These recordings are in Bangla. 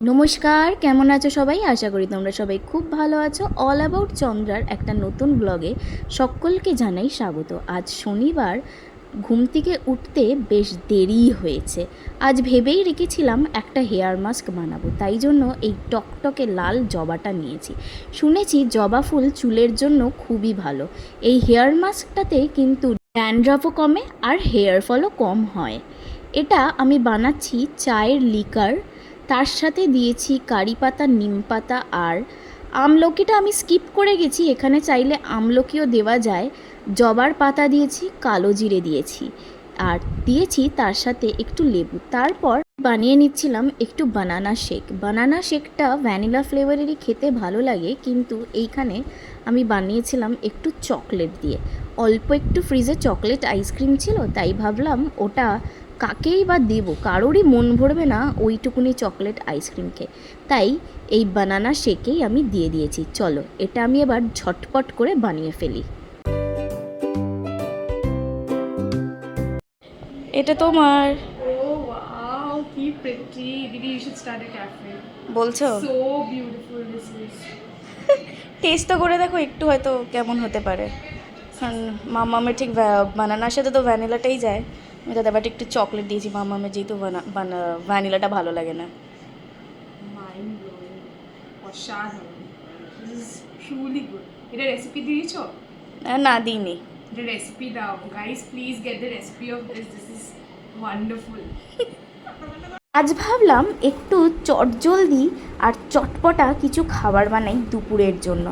নমস্কার, কেমন আছো সবাই? আশা করি তোমরা সবাই খুব ভালো আছো। অল অ্যাবাউট চন্দ্রার একটা নতুন ব্লগে সকলকে জানাই স্বাগত। আজ শনিবার, ঘুম থেকে উঠতে বেশ দেরি হয়েছে। আজ ভেবেই রেখেছিলাম একটা হেয়ার মাস্ক বানাবো, তাই জন্য এই টকটকে লাল জবাটা নিয়েছি। শুনেছি জবা ফুল চুলের জন্য খুবই ভালো। এই হেয়ার মাস্কটাতে কিন্তু ড্যান্ড্রাফও কমে আর হেয়ার ফলও কম হয়। এটা আমি বানাচ্ছি চায়ের লিকার তার সাথে দিয়েছি কারি পাতা, নিম পাতা আর আমলকিটা আমি স্কিপ করে গেছি। এখানে চাইলে আমলকিও দেওয়া যায়। জবার পাতা দিয়েছি, কালো জিরে দিয়েছি আর দিয়েছি তার সাথে একটু লেবু। তারপর বানিয়ে নিচ্ছিলাম একটু বানানা শেক। বানানা শেকটা ভ্যানিলা ফ্লেভারেরই খেতে ভালো লাগে, কিন্তু এইখানে আমি বানিয়েছিলাম একটু চকলেট দিয়ে। অল্প একটু ফ্রিজে চকলেট আইসক্রিম ছিল, তাই ভাবলাম ওটা কাকেই বা দেবো? কারোরই মন ভরবে না ওইটুকুনি চকলেট আইসক্রিম খেয়ে তাই এই বানানা শেকেই আমি দিয়ে দিয়েছি। চলো এটা আমি এবার ঝটপট করে বানিয়ে ফেলি। এটা তোমার. বলছো. টেস্ট তো করে দেখো একটু হয়তো কেমন হতে পারে। কারণ মামামের ঠিক বানানার সাথে তো ভ্যানিলাটাই যায়। আমি তাদের বাট একটু চকলেট দিয়েছি মামামের যেহেতু ভ্যানিলাটা ভালো লাগে না. এটা রেসিপি দিয়েছ? না দিইনি। এটা রেসিপি দাও। Guys please get the recipe of this this is wonderful আজ ভাবলাম একটু চটজলদি আর চটপটা কিছু খাবার বানাই দুপুরের জন্য।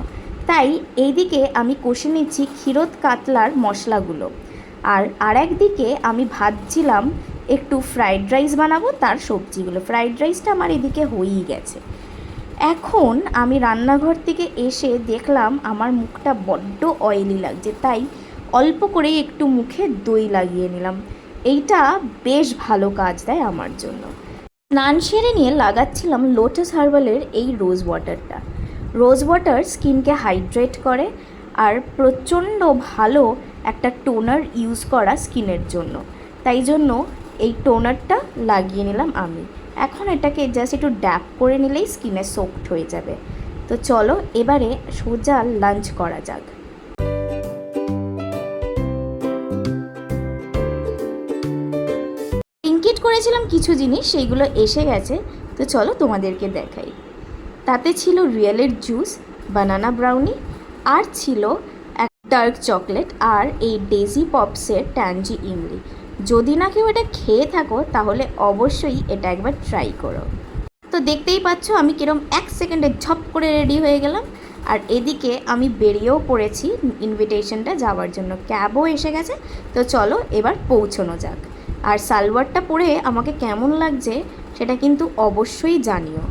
তাই এইদিকে আমি কষে নিচ্ছি ক্ষীরত কাতলার মশলাগুলো। আর আর একদিকে আমি ভাবছিলাম একটু ফ্রাইড রাইস বানাবো, তার সবজিগুলো। ফ্রাইড রাইসটা আমার এদিকে হয়েই গেছে। এখন আমি রান্নাঘর থেকে এসে দেখলাম আমার মুখটা বড্ড অয়েলি লাগছে, তাই অল্প করে একটু মুখে দই লাগিয়ে নিলাম। এইটা বেশ ভালো কাজ দেয় আমার জন্য। স্নান সেরে নিয়ে লাগাচ্ছিলাম লোটাস হার্বালের এই রোজ ওয়াটারটা রোজ ওয়াটার স্কিনকে হাইড্রেট করে আর প্রচণ্ড ভালো একটা টোনার ইউজ করা স্কিনের জন্য। তাই জন্য এই টোনারটা লাগিয়ে নিলাম আমি। এখন এটাকে জাস্ট একটু ড্যাপ করে নিলেই স্কিনে সোফট হয়ে যাবে। তো চলো এবারে সোজা লাঞ্চ করা যাক। ইনকিট করেছিলাম কিছু জিনিস, সেইগুলো এসে গেছে। তো চলো তোমাদেরকে দেখাই। তাতে ছিল রিয়েলের জুস বানানা ব্রাউনি আর ছিল ডার্ক চকলেট আর এই ডেজি পপসের ট্যাঞ্জি ইমলি। যদি না কেউ এটা খেয়ে থাকো, তাহলে অবশ্যই এটা একবার ট্রাই করো। তো দেখতেই পাচ্ছ, আমি কিরম এক সেকেন্ডে ঝপ করে রেডি হয়ে গেলাম। আর এদিকে আমি বেরিয়েও পড়েছি, ইনভিটেশনটা যাওয়ার জন্য। ক্যাবও এসে গেছে। তো চলো এবার পৌঁছানো যাক। আর সালোয়ারটা পরে আমাকে কেমন লাগছে, সেটা কিন্তু অবশ্যই জানিও।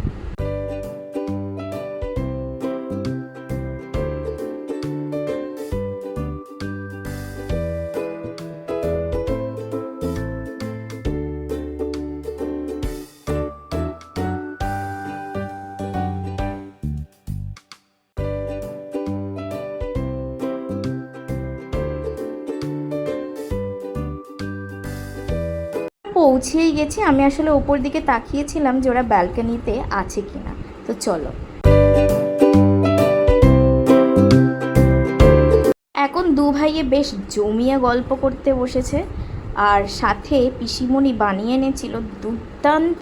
পৌঁছেই গেছি। আমি আসলে ওপর দিকে তাকিয়েছিলাম যে ওরা ব্যালকনিতে আছে কিনা। তো চলো। এখন দু ভাইয়ে বেশ জমিয়ে গল্প করতে বসেছে। আর সাথে পিসিমণি বানিয়ে এনেছিল দুর্দান্ত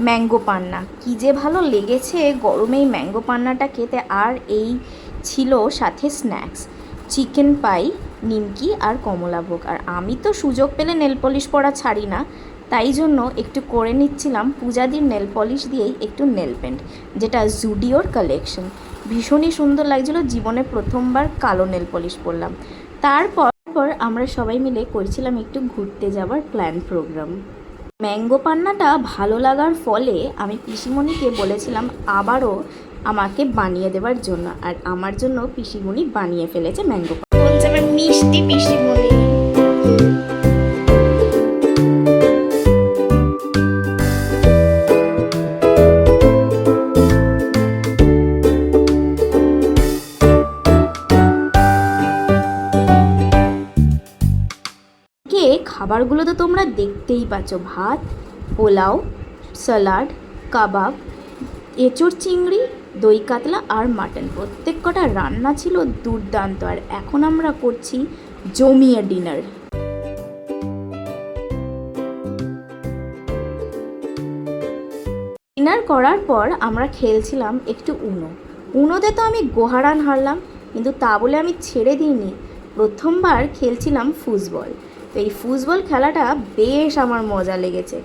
ম্যাঙ্গো পান্না। কী যে ভালো লেগেছে গরমে এই ম্যাঙ্গো পান্নাটা খেতে। আর এই ছিল সাথে স্ন্যাক্স। চিকেন পাই নিমকি আর কমলাভোগ আর আমি তো সুযোগ পেলে নেল পলিশ পরা ছাড়ি না, তাই জন্য একটু করে নিচ্ছিলাম পূজাদির নেল পলিশ দিয়েই একটু নেল পেন্ট, যেটা জুডিওর কালেকশন। ভীষণই সুন্দর লাগছিল, জীবনে প্রথমবার কালো নেল পলিশ পরলাম। তারপর পর আমরা সবাই মিলে করছিলাম একটু ঘুরতে যাওয়ার প্ল্যান প্রোগ্রাম। ম্যাঙ্গো পান্নাটা ভালো লাগার ফলে আমি পিসিমণিকে বলেছিলাম, আবারও আমাকে বানিয়ে দেওয়ার জন্য। আর আমার জন্য পিসিমণি বানিয়ে ফেলেছে ম্যাঙ্গো মিষ্টি পিসিমণি খাবারগুলো তো তোমরা দেখতেই পাচ্ছ। ভাত পোলাও স্যালাড কাবাব এঁচড় চিংড়ি দই কাতলা আর মাটন। প্রত্যেক কটা রান্না ছিল দুর্দান্ত, আর এখন আমরা করছি জমিয়ে ডিনার। ডিনার করার পর আমরা খেলছিলাম একটু উনো। উনোতে তো আমি গোহারান হারলাম, কিন্তু তা বলে আমি ছেড়ে দিইনি। প্রথমবার খেলছিলাম ফুটবল তো এই ফুটবল খেলাটা বেশ আমার মজা লেগেছে।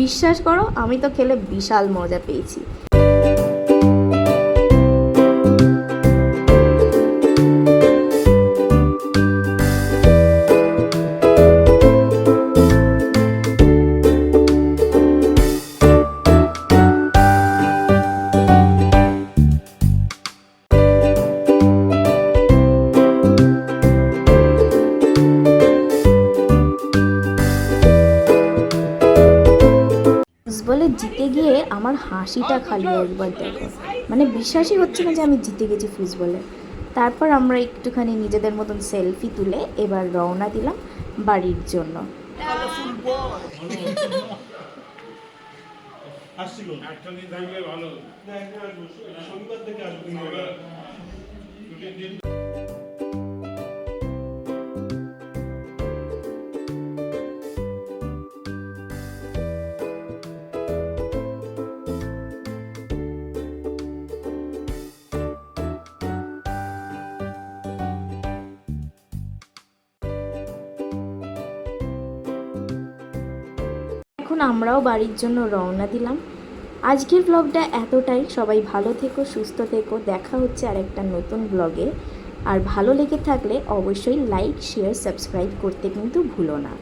বিশ্বাস করো, আমি তো খেলে বিশাল মজা পেয়েছি। জিতে গিয়ে আমার হাসিটা খালি একবার দেখো। মানে বিশ্বাসই হচ্ছে না যে আমি জিতে গেছি ফুটবলে। তারপর আমরা একটুখানি নিজেদের মতন সেলফি তুলে এবার রওনা দিলাম বাড়ির জন্য। এখন আমরাও বাড়ির জন্য রওনা দিলাম। আজকের ব্লগটা এতটাই। সবাই ভালো থেকো, সুস্থ থেকো। দেখা হচ্ছে আর একটা নতুন ব্লগে আর ভালো লেগে থাকলে অবশ্যই লাইক শেয়ার সাবস্ক্রাইব করতে কিন্তু ভুলো না।